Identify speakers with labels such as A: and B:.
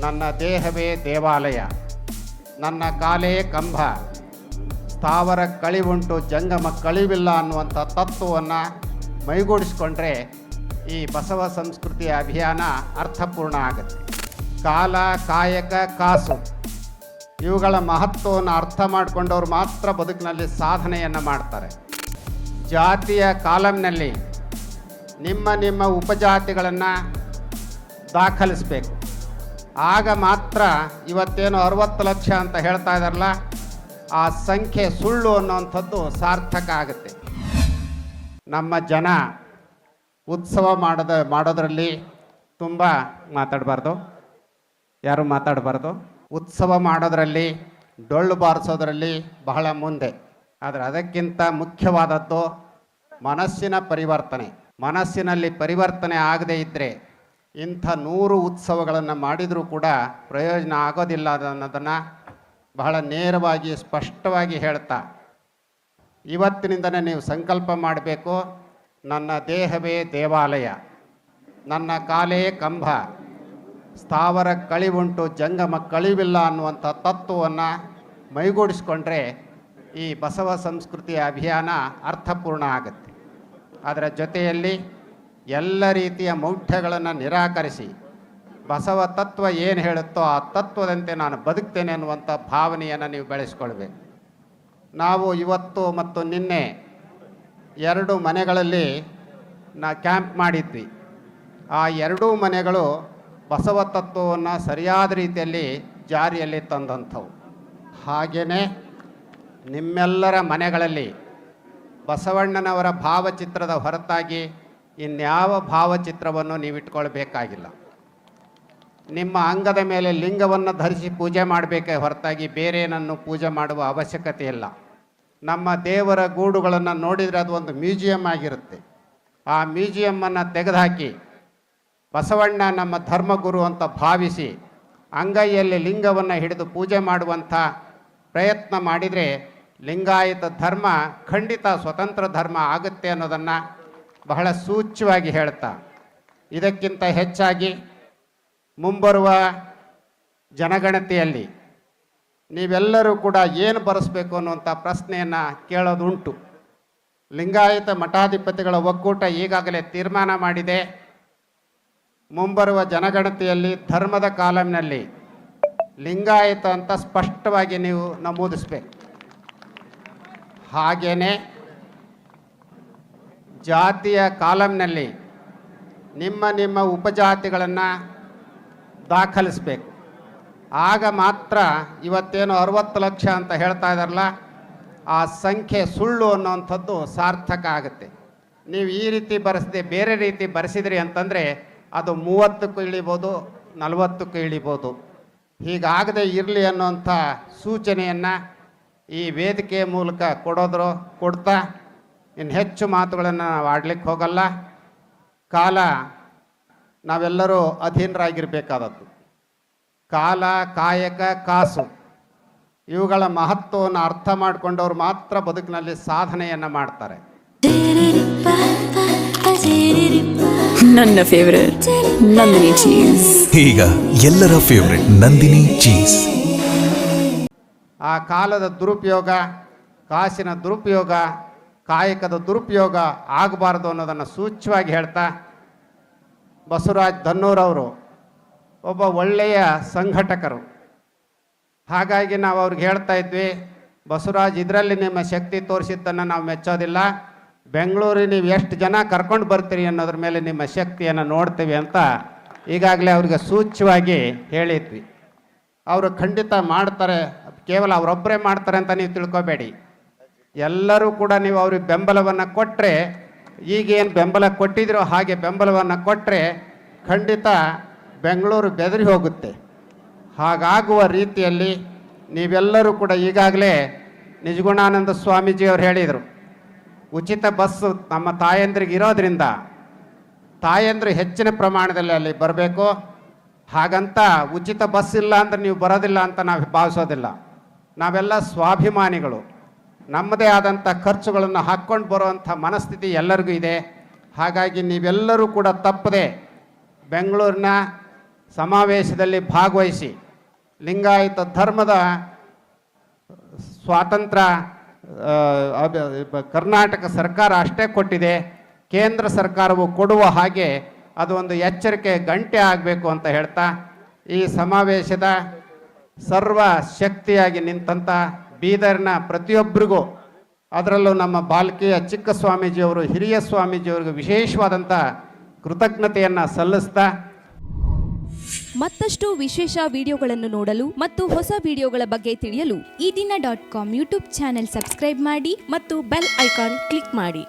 A: ನನ್ನ ದೇಹವೇ ದೇವಾಲಯ, ನನ್ನ ಕಾಲೇ ಕಂಬ ಸ್ಥಾವರ ಕಳಿವುಂಟು, ಜಂಗಮ ಕಳಿವಿಲ್ಲ ಅನ್ನುವಂಥ ತತ್ವವನ್ನು ಮೈಗೂಡಿಸ್ಕೊಂಡ್ರೆ ಈ ಬಸವ ಸಂಸ್ಕೃತಿಯ ಅಭಿಯಾನ ಅರ್ಥಪೂರ್ಣ ಆಗುತ್ತೆ. ಕಾಲ, ಕಾಯಕ, ಕಾಸು, ಇವುಗಳ ಮಹತ್ವವನ್ನು ಅರ್ಥ ಮಾಡಿಕೊಂಡವ್ರು ಮಾತ್ರ ಬದುಕಿನಲ್ಲಿ ಸಾಧನೆಯನ್ನು ಮಾಡ್ತಾರೆ. ಜಾತಿಯ ಕಾಲಂನಲ್ಲಿ ನಿಮ್ಮ ನಿಮ್ಮ ಉಪಜಾತಿಗಳನ್ನು ದಾಖಲಿಸಬೇಕು. ಆಗ ಮಾತ್ರ ಇವತ್ತೇನು ಅರವತ್ತು ಲಕ್ಷ ಅಂತ ಹೇಳ್ತಾ ಇದ್ದಾರಲ್ಲ ಆ ಸಂಖ್ಯೆ ಸುಳ್ಳು ಅನ್ನೋವಂಥದ್ದು ಸಾರ್ಥಕ ಆಗುತ್ತೆ. ನಮ್ಮ ಜನ ಉತ್ಸವ ಮಾಡದ, ಮಾಡೋದ್ರಲ್ಲಿ ತುಂಬ ಮಾತಾಡಬಾರ್ದು. ಯಾರು ಮಾತಾಡಬಾರ್ದು? ಉತ್ಸವ ಮಾಡೋದರಲ್ಲಿ ಡೊಳ್ಳು ಬಾರಿಸೋದ್ರಲ್ಲಿ ಬಹಳ ಮುಂದೆ. ಆದರೆ ಅದಕ್ಕಿಂತ ಮುಖ್ಯವಾದದ್ದು ಮನಸ್ಸಿನ ಪರಿವರ್ತನೆ. ಮನಸ್ಸಿನಲ್ಲಿ ಪರಿವರ್ತನೆ ಆಗದೇ ಇದ್ದರೆ ಇಂಥ ನೂರು ಉತ್ಸವಗಳನ್ನು ಮಾಡಿದರೂ ಕೂಡ ಪ್ರಯೋಜನ ಆಗೋದಿಲ್ಲ ಅನ್ನೋದನ್ನು ಬಹಳ ನೇರವಾಗಿ, ಸ್ಪಷ್ಟವಾಗಿ ಹೇಳ್ತಾ. ಇವತ್ತಿನಿಂದನೇ ನೀವು ಸಂಕಲ್ಪ ಮಾಡಬೇಕು. ನನ್ನ ದೇಹವೇ ದೇವಾಲಯ. ನನ್ನ ಕಾಲೇ ಕಂಬ. ಸ್ಥಾವರ ಕಳಿವುಂಟು, ಜಂಗಮ ಕಳಿವಿಲ್ಲ ಅನ್ನುವಂಥ ತತ್ವವನ್ನು ಮೈಗೂಡಿಸ್ಕೊಂಡ್ರೆ ಈ ಬಸವ ಸಂಸ್ಕೃತಿಯ ಅಭಿಯಾನ ಅರ್ಥಪೂರ್ಣ ಆಗುತ್ತೆ. ಅದರ ಜೊತೆಯಲ್ಲಿ ಎಲ್ಲ ರೀತಿಯ ಮೌಢ್ಯಗಳನ್ನು ನಿರಾಕರಿಸಿ. ಬಸವ ತತ್ವ ಏನು ಹೇಳುತ್ತೋ ಆ ತತ್ವದಂತೆ ನಾನು ಬದುಕ್ತೇನೆ ಅನ್ನುವಂಥ ಭಾವನೆಯನ್ನು ನೀವು ಬೆಳೆಸ್ಕೊಳ್ಬೇಕು. ನಾವು ಇವತ್ತು ಮತ್ತು ನಿನ್ನೆ ಎರಡು ಮನೆಗಳಲ್ಲಿ ನಾ ಕ್ಯಾಂಪ್ ಮಾಡಿದ್ವಿ. ಆ ಎರಡೂ ಮನೆಗಳು ಬಸವ ತತ್ವವನ್ನು ಸರಿಯಾದ ರೀತಿಯಲ್ಲಿ ಜಾರಿಯಲ್ಲಿ ತಂದಂಥವು. ಹಾಗೆಯೇ ನಿಮ್ಮೆಲ್ಲರ ಮನೆಗಳಲ್ಲಿ ಬಸವಣ್ಣನವರ ಭಾವಚಿತ್ರದ ಹೊರತಾಗಿ ಇನ್ಯಾವ ಭಾವಚಿತ್ರವನ್ನು ನೀವು ಇಟ್ಕೊಳ್ಬೇಕಾಗಿಲ್ಲ ನಿಮ್ಮ ಅಂಗದ ಮೇಲೆ ಲಿಂಗವನ್ನು ಧರಿಸಿ ಪೂಜೆ ಮಾಡಬೇಕೇ ಹೊರತಾಗಿ ಬೇರೇನನ್ನು ಪೂಜೆ ಮಾಡುವ ಅವಶ್ಯಕತೆ ಇಲ್ಲ. ನಮ್ಮ ದೇವರ ಗೂಡುಗಳನ್ನು ನೋಡಿದರೆ ಅದು ಒಂದು ಮ್ಯೂಸಿಯಂ ಆಗಿರುತ್ತೆ. ಆ ಮ್ಯೂಸಿಯಮ್ಮನ್ನು ತೆಗೆದುಹಾಕಿ ಬಸವಣ್ಣ ನಮ್ಮ ಧರ್ಮಗುರು ಅಂತ ಭಾವಿಸಿ ಅಂಗೈಯಲ್ಲಿ ಲಿಂಗವನ್ನು ಹಿಡಿದು ಪೂಜೆ ಮಾಡುವಂಥ ಪ್ರಯತ್ನ ಮಾಡಿದರೆ ಲಿಂಗಾಯತ ಧರ್ಮ ಖಂಡಿತ ಸ್ವತಂತ್ರ ಧರ್ಮ ಆಗುತ್ತೆ ಅನ್ನೋದನ್ನು ಬಹಳ ಸೂಚ್ಯವಾಗಿ ಹೇಳ್ತಾ. ಇದಕ್ಕಿಂತ ಹೆಚ್ಚಾಗಿ ಮುಂಬರುವ ಜನಗಣತಿಯಲ್ಲಿ ನೀವೆಲ್ಲರೂ ಕೂಡ ಏನು ಬರೆಸ್ಬೇಕು ಅನ್ನುವಂಥ ಪ್ರಶ್ನೆಯನ್ನು ಕೇಳೋದುಂಟು. ಲಿಂಗಾಯತ ಮಠಾಧಿಪತಿಗಳ ಒಕ್ಕೂಟ ಈಗಾಗಲೇ ತೀರ್ಮಾನ ಮಾಡಿದೆ. ಮುಂಬರುವ ಜನಗಣತಿಯಲ್ಲಿ ಧರ್ಮದ ಕಾಲಂನಲ್ಲಿ ಲಿಂಗಾಯತ ಅಂತ ಸ್ಪಷ್ಟವಾಗಿ ನೀವು ನಮೂದಿಸ್ಬೇಕು. ಹಾಗೆಯೇ ಜಾತಿಯ ಕಾಲಂನಲ್ಲಿ ನಿಮ್ಮ ನಿಮ್ಮ ಉಪಜಾತಿಗಳನ್ನು ದಾಖಲಿಸಬೇಕು. ಆಗ ಮಾತ್ರ ಇವತ್ತೇನು ಅರವತ್ತು ಲಕ್ಷ ಅಂತ ಹೇಳ್ತಾ ಇದ್ದಾರಲ್ಲ ಆ ಸಂಖ್ಯೆ ಸುಳ್ಳು ಅನ್ನೋವಂಥದ್ದು ಸಾರ್ಥಕ ಆಗುತ್ತೆ. ನೀವು ಈ ರೀತಿ ಬರೆಸದೆ, ಬೇರೆ ರೀತಿ ಬರೆಸಿದ್ರಿ ಅಂತಂದರೆ ಅದು ಮೂವತ್ತಕ್ಕೂ ಇಳಿಬೋದು, ನಲವತ್ತಕ್ಕೂ ಇಳಿಬೋದು. ಹೀಗಾಗದೆ ಇರಲಿ ಅನ್ನೋಂಥ ಸೂಚನೆಯನ್ನು ಈ ವೇದಿಕೆಯ ಮೂಲಕ ಕೊಡೋದ್ರು, ಕೊಡ್ತಾ ಇನ್ನು ಹೆಚ್ಚು ಮಾತುಗಳನ್ನು ನಾವು ಆಡ್ಲಿಕ್ಕೆ ಹೋಗಲ್ಲ. ಕಾಲ ನಾವೆಲ್ಲರೂ ಅಧೀನರಾಗಿರಬೇಕಾದದ್ದು. ಕಾಲ ಕಾಯಕ ಕಾಸು. ಇವುಗಳ ಮಹತ್ವವನ್ನು ಅರ್ಥ ಮಾಡಿಕೊಂಡವರು ಮಾತ್ರ ಬದುಕಿನಲ್ಲಿ ಸಾಧನೆಯನ್ನು ಮಾಡ್ತಾರೆ.
B: ನನ್ನ ಫೇವರೇಟ್ ನಂದಿನಿ ಚೀಸ್
C: ಈಗ ಎಲ್ಲರ ಫೇವರೆಟ್ ನಂದಿನಿ ಚೀಸ್
A: ಆ ಕಾಲದ ದುರುಪಯೋಗ ಕಾಸಿನ ದುರುಪಯೋಗ ಕಾಯಕದ ದುರುಪಯೋಗ ಆಗಬಾರ್ದು ಅನ್ನೋದನ್ನು ಸೂಚ್ಯವಾಗಿ ಹೇಳ್ತಾ, ಬಸವರಾಜ್ ಧನ್ನೂರವರು ಒಬ್ಬ ಒಳ್ಳೆಯ ಸಂಘಟಕರು. ಹಾಗಾಗಿ ನಾವು ಅವ್ರಿಗೆ ಹೇಳ್ತಾ ಇದ್ವಿ, ಬಸವರಾಜ್ ಇದರಲ್ಲಿ ನಿಮ್ಮ ಶಕ್ತಿ ತೋರಿಸಿದ್ದನ್ನು ನಾವು ಮೆಚ್ಚೋದಿಲ್ಲ, ಬೆಂಗಳೂರಿಗೆ ನೀವು ಎಷ್ಟು ಜನ ಕರ್ಕೊಂಡು ಬರ್ತೀರಿ ಅನ್ನೋದ್ರ ಮೇಲೆ ನಿಮ್ಮ ಶಕ್ತಿಯನ್ನು ನೋಡ್ತೀವಿ ಅಂತ ಈಗಾಗಲೇ ಅವ್ರಿಗೆ ಸೂಚ್ಯವಾಗಿ ಹೇಳಿದ್ವಿ. ಅವರು ಖಂಡಿತ ಮಾಡ್ತಾರೆ, ಕೇವಲ ಅವರೊಬ್ಬರೇ ಮಾಡ್ತಾರೆ ಅಂತ ನೀವು ತಿಳ್ಕೊಬೇಡಿ. ಎಲ್ಲರೂ ಕೂಡ ನೀವು ಅವ್ರಿಗೆ ಬೆಂಬಲವನ್ನು ಕೊಟ್ಟರೆ ಈಗೇನು ಬೆಂಬಲ ಕೊಟ್ಟಿದ್ರೋ ಹಾಗೆ ಬೆಂಬಲವನ್ನು ಕೊಟ್ಟರೆ ಖಂಡಿತ ಬೆಂಗಳೂರು ಬೆದರಿ ಹೋಗುತ್ತೆ. ಹಾಗಾಗುವ ರೀತಿಯಲ್ಲಿ ನೀವೆಲ್ಲರೂ ಕೂಡ ಈಗಾಗಲೇ ನಿಜಗುಣಾನಂದ ಸ್ವಾಮೀಜಿಯವರು ಹೇಳಿದರು, ಉಚಿತ ಬಸ್ಸು ನಮ್ಮ ತಾಯಂದ್ರಿಗೆ ಇರೋದ್ರಿಂದ ತಾಯಂದ್ರು ಹೆಚ್ಚಿನ ಪ್ರಮಾಣದಲ್ಲಿ ಅಲ್ಲಿ ಬರಬೇಕು. ಹಾಗಂತ ಉಚಿತ ಬಸ್ ಇಲ್ಲ ಅಂದರೆ ನೀವು ಬರೋದಿಲ್ಲ ಅಂತ ನಾವು ಭಾವಿಸೋದಿಲ್ಲ. ನಾವೆಲ್ಲ ಸ್ವಾಭಿಮಾನಿಗಳು. ನಮ್ಮದೇ ಆದಂಥ ಖರ್ಚುಗಳನ್ನು ಹಾಕ್ಕೊಂಡು ಬರುವಂಥ ಮನಸ್ಥಿತಿ ಎಲ್ಲರಿಗೂ ಇದೆ. ಹಾಗಾಗಿ ನೀವೆಲ್ಲರೂ ಕೂಡ ತಪ್ಪದೆ ಬೆಂಗಳೂರಿನ ಸಮಾವೇಶದಲ್ಲಿ ಭಾಗವಹಿಸಿ ಲಿಂಗಾಯತ ಧರ್ಮದ ಸ್ವಾತಂತ್ರ್ಯ ಕರ್ನಾಟಕ ಸರ್ಕಾರ ಅಷ್ಟೇ ಕೊಟ್ಟಿದೆ. ಕೇಂದ್ರ ಸರ್ಕಾರವು ಕೊಡುವ ಹಾಗೆ ಅದು ಒಂದು ಎಚ್ಚರಿಕೆ ಗಂಟೆ ಆಗಬೇಕು ಅಂತ ಹೇಳ್ತಾ, ಈ ಸಮಾವೇಶದ ಸರ್ವ ಶಕ್ತಿಯಾಗಿ ನಿಂತಂಥ ಬೀದರ್ನ ಪ್ರತಿಯೊಬ್ಬರಿಗೂ ಅದರಲ್ಲೂ ನಮ್ಮ ಬಾಲ್ಕಿಯ ಚಿಕ್ಕ ಸ್ವಾಮೀಜಿಯವರು ಹಿರಿಯ ಸ್ವಾಮೀಜಿಯವರಿಗೆ ವಿಶೇಷವಾದಂಥ ಕೃತಜ್ಞತೆಯನ್ನು ಸಲ್ಲಿಸ್ತಾ
D: ಮತ್ತಷ್ಟು ವಿಶೇಷ ವಿಡಿಯೋಗಳನ್ನು ನೋಡಲು ಮತ್ತು ಹೊಸ ವಿಡಿಯೋಗಳ ಬಗ್ಗೆ ತಿಳಿಯಲು
E: ಈ ದಿನ dot com YouTube channel subscribe ಮಾಡಿ ಮತ್ತು ಬೆಲ್ ಐಕಾನ್ ಕ್ಲಿಕ್ ಮಾಡಿ.